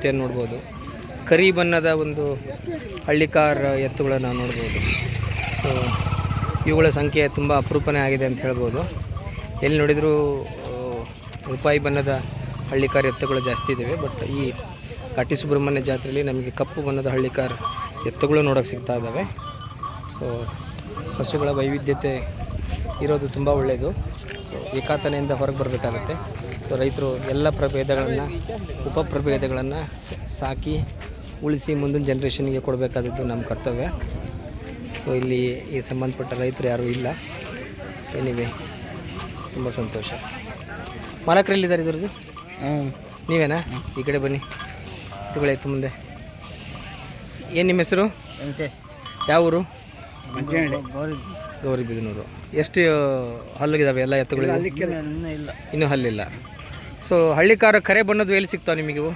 ಎತ್ತನ್ನು ನೋಡ್ಬೋದು. ಕರಿ ಬಣ್ಣದ ಒಂದು ಹಳ್ಳಿಕಾರ್ ಎತ್ತುಗಳನ್ನು ನಾವು ನೋಡ್ಬೋದು. ಸೊ ಇವುಗಳ ಸಂಖ್ಯೆ ತುಂಬ ಅಪರೂಪನೇ ಆಗಿದೆ ಅಂತ ಹೇಳ್ಬೋದು. ಎಲ್ಲಿ ನೋಡಿದರೂ ರೂಪಾಯಿ ಬಣ್ಣದ ಹಳ್ಳಿಕಾರ್ ಎತ್ತುಗಳು ಜಾಸ್ತಿ ಇದ್ದಾವೆ ಬಟ್ ಈ ಕಾಟಿ ಸುಬ್ರಹ್ಮಣ್ಯ ಜಾತ್ರೆಯಲ್ಲಿ ನಮಗೆ ಕಪ್ಪು ಬಣ್ಣದ ಹಳ್ಳಿಕಾರ್ ಎತ್ತುಗಳು ನೋಡೋಕೆ ಸಿಗ್ತಾ ಇದ್ದಾವೆ ಸೊ ಪಶುಗಳ ವೈವಿಧ್ಯತೆ ಇರೋದು ತುಂಬ ಒಳ್ಳೆಯದು ಸೊ ಏಕಾತನೆಯಿಂದ ಹೊರಗೆ ಬರಬೇಕಾಗುತ್ತೆ. ಸೊ ರೈತರು ಎಲ್ಲ ಪ್ರಭೇದಗಳನ್ನು ಉಪ ಪ್ರಭೇದಗಳನ್ನು ಸಾಕಿ ಉಳಿಸಿ ಮುಂದಿನ ಜನ್ರೇಷನ್ಗೆ ಕೊಡಬೇಕಾದದ್ದು ನಮ್ಮ ಕರ್ತವ್ಯ. ಸೊ ಇಲ್ಲಿ ಈ ಸಂಬಂಧಪಟ್ಟ ರೈತರು ಯಾರೂ ಇಲ್ಲ. ಏನಿವೆ ತುಂಬ ಸಂತೋಷ. ಮಾಲಕರಲ್ಲಿದ್ದಾರೆ ಇದ್ರದ್ದು? ನೀವೇನಾ? ಈ ಕಡೆ ಬನ್ನಿ. ಎತ್ತುಗಳಾಯ್ತು ಮುಂದೆ. ಏನು ನಿಮ್ಮ ಹೆಸರು? ಯಾವ ಊರು? ಗೌರಿಬಿದನೂರು. ಎಷ್ಟು ಹಲ್ಲಿಗಿದಾವೆ ಎಲ್ಲ ಎತ್ತುಗಳು ಇನ್ನೂ ಹಲ್ಲಿಲ್ಲ. ಸೊ ಹಳ್ಳಿಕಾರ ಕರೆ ಬಣ್ಣದ್ದು ಎಲ್ಲಿ ಸಿಗ್ತಾವೆ ನಿಮಗೆ ಇವು?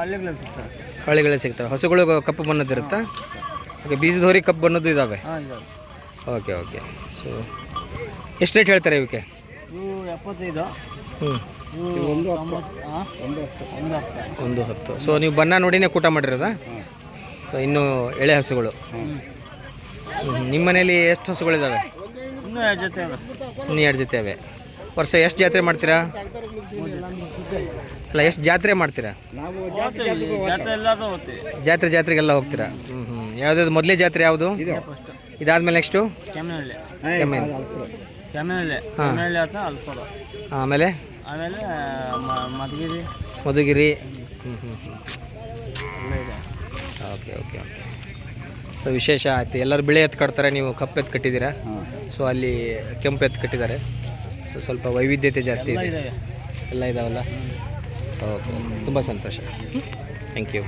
ಹಳ್ಳಿಗಳಲ್ಲಿ ಸಿಗ್ತದೆ ಹಳ್ಳಿಗಳಲ್ಲಿ ಸಿಗ್ತವೆ. ಹಸುಗಳು ಕಪ್ಪು ಬಣ್ಣದ್ದು ಇರುತ್ತಾ? ಓಕೆ ಬೀಜದ ಹೊರಿ ಕಪ್ಪು ಬಣ್ಣದ್ದು ಇದ್ದಾವೆ ಇದಾವೆ. Okay okay. ಸೊ ಎಷ್ಟು ರೇಟ್ ಹೇಳ್ತಾರೆ ಇವಕ್ಕೆ? ಇವು ಎಪ್ಪತ್ತೈದು. ಹ್ಞೂ ಇವು ಒಂದು ಹತ್ತು. ಸೊ ನೀವು ಬಣ್ಣ ನೋಡಿನೇ ಕೂಟ ಮಾಡಿರೋದ? ಸೊ ಇನ್ನು ಎಳೆ ಹಸುಗಳು. ನಿಮ್ಮ ಮನೇಲಿ ಎಷ್ಟು ಹಸುಗಳಿದ್ದಾವೆ ಇನ್ನೂ ಎರಡು ಜೊತೆ ಇನ್ನೂ ಎರಡು ಜೊತೆ ಅವೆ. ವರ್ಷ ಎಷ್ಟು ಜಾತ್ರೆ ಮಾಡ್ತೀರಾ? ಅಲ್ಲ ಎಷ್ಟು ಜಾತ್ರೆ ಮಾಡ್ತೀರಾ? ಜಾತ್ರೆ ಜಾತ್ರೆಗೆಲ್ಲ ಹೋಗ್ತೀರಾ? ಹ್ಞೂ ಹ್ಞೂ ಯಾವುದಾದ್ರು ಮೊದಲೇ ಜಾತ್ರೆ ಯಾವುದು? ಇದಾದ್ಮೇಲೆ ನೆಕ್ಸ್ಟು ಆಮೇಲೆ? ಮಧುಗಿರಿ. ಮಧುಗಿರಿ. ಹ್ಞೂ ಹ್ಞೂ ಹ್ಞೂ ಓಕೆ ಓಕೆ ಓಕೆ. ಸೊ ವಿಶೇಷ ಆಯ್ತು. ಎಲ್ಲರೂ ಬಿಳಿ ಎತ್ತು ಕಟ್ತಾರೆ ನೀವು ಕಪ್ಪು ಎತ್ತು ಕಟ್ಟಿದ್ದೀರಾ? ಸೊ ಅಲ್ಲಿ ಕೆಂಪು ಎತ್ತು ಕಟ್ಟಿದ್ದಾರೆ. ಸೊ ಸ್ವಲ್ಪ ವೈವಿಧ್ಯತೆ ಜಾಸ್ತಿ ಇದೆ. ಎಲ್ಲ ಇದಾವಲ್ಲ? ಓಕೆ ತುಂಬ ಸಂತೋಷ. Thank you